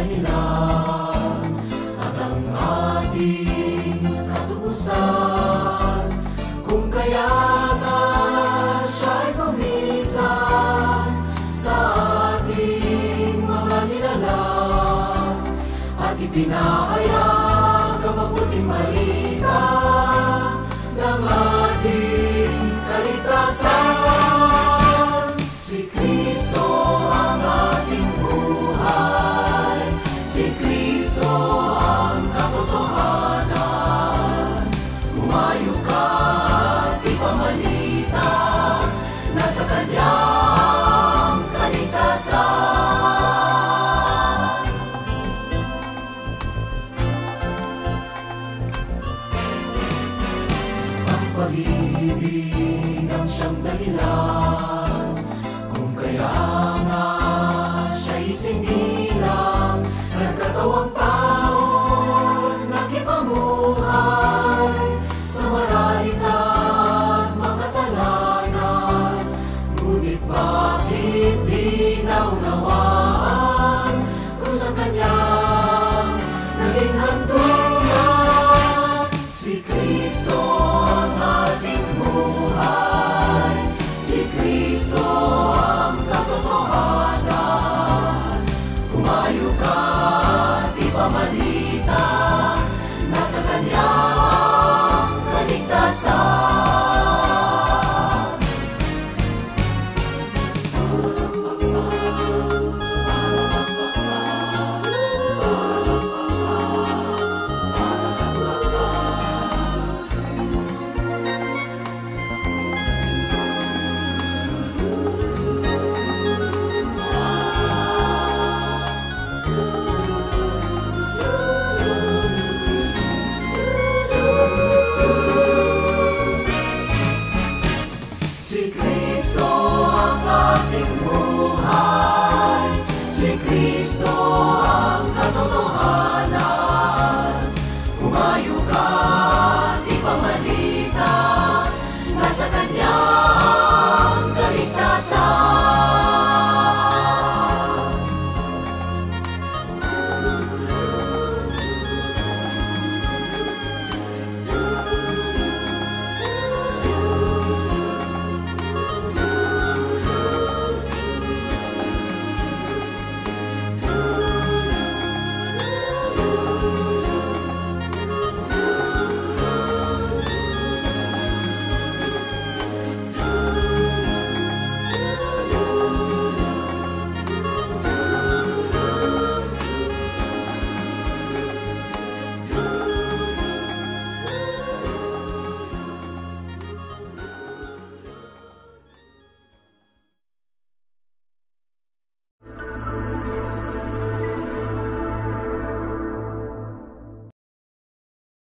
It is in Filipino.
kanya at ang ating katubusan. Kung kaya na siya'y pamisan sa ating mga nilalang at ipinahayag ang mabuting balita ng ating Kristo ang katotohanan. Umayo ka at ipamalita na sa Kanya ang kaligtasan. Ang pag-ibig Kung kaya nga siya'y ikaw ang taon nakipamuhay sa marami kang. Ngunit bakit di naunawaan kung sa kanyang naging hantungan si Kristo? kaligtasan. nothing more.